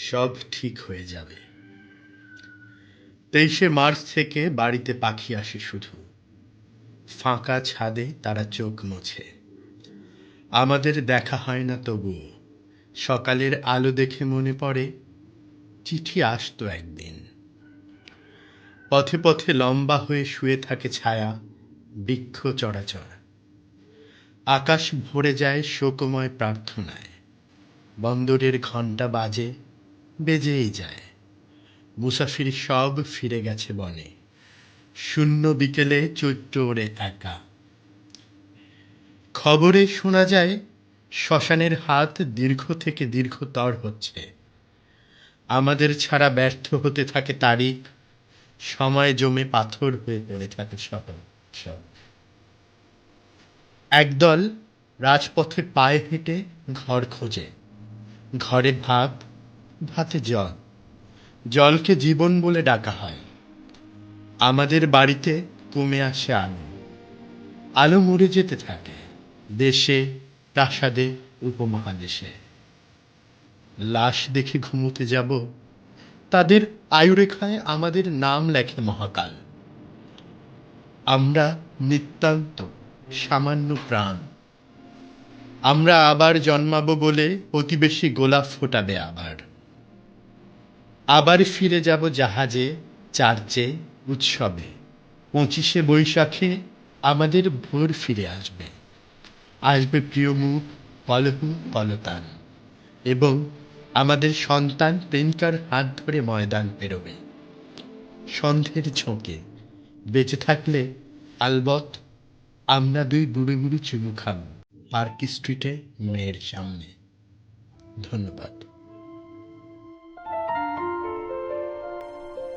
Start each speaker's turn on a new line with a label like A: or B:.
A: সব ঠিক হয়ে যাবে। তেইশে মার্চ থেকে বাড়িতে পাখি আসে শুধু। ফাঁকা ছাদে তারা চোখ মোছে। আমাদের দেখা হয় না তবুও সকালের আলো দেখে মনে পড়ে, চিঠি আসতো একদিন। পথে পথে লম্বা হয়ে শুয়ে থাকে ছায়া, বৃক্ষ চড়াচড় আকাশ ভরে যায় শোকময় প্রার্থনায়। বন্দরের ঘণ্টা বাজে বেজেই যায়। মুসাফির সব ফিরে গেছে বনে। শূন্য বিকেলে চৈত্র ওরে একা। খবরে শোনা যায়, শ্মশানের হাত দীর্ঘ থেকে দীর্ঘতর হচ্ছে। আমাদের ছাড়া ব্যর্থ হতে থাকে তারিখ। সময় জমে পাথর হয়ে পড়ে থাকে সব। একদল রাজপথে পায়ে হেঁটে ঘর খোঁজে। ঘরে ভাত ভাতে জল। জলকে জীবন বলে ডাকা হয়। আমাদের বাড়িতে কমে আসে আলো। আলো মরে যেতে থাকে। দেশে, প্রাসাদে, উপমহাদেশে। লাশ দেখে ঘুমোতে যাব। তাদের আয়ুরেখায় আমাদের নাম লেখে মহাকাল। আমরা নিতান্ত সামান্য প্রাণ। আমরা আবার জন্মাবো বলে প্রতিবেশী গোলাপ ফোটাবে আবার। আবার ফিরে যাব জাহাজে, চার্চে, উৎসবে। পঁচিশে বৈশাখে আমাদের ভোর ফিরে আসবে। আসবে প্রিয় মুখ কলহু কলতান এবং আমাদের সন্তান প্রেমিকার হাত ধরে ময়দান পেরোবে। সন্ধের ঝোঁকে বেঁচে থাকলে আলবত আমরা দুই বুড়ি বুড়ি চুমু খাব। পার্ক স্ট্রিটে মেয়ের সামনে। ধন্যবাদ।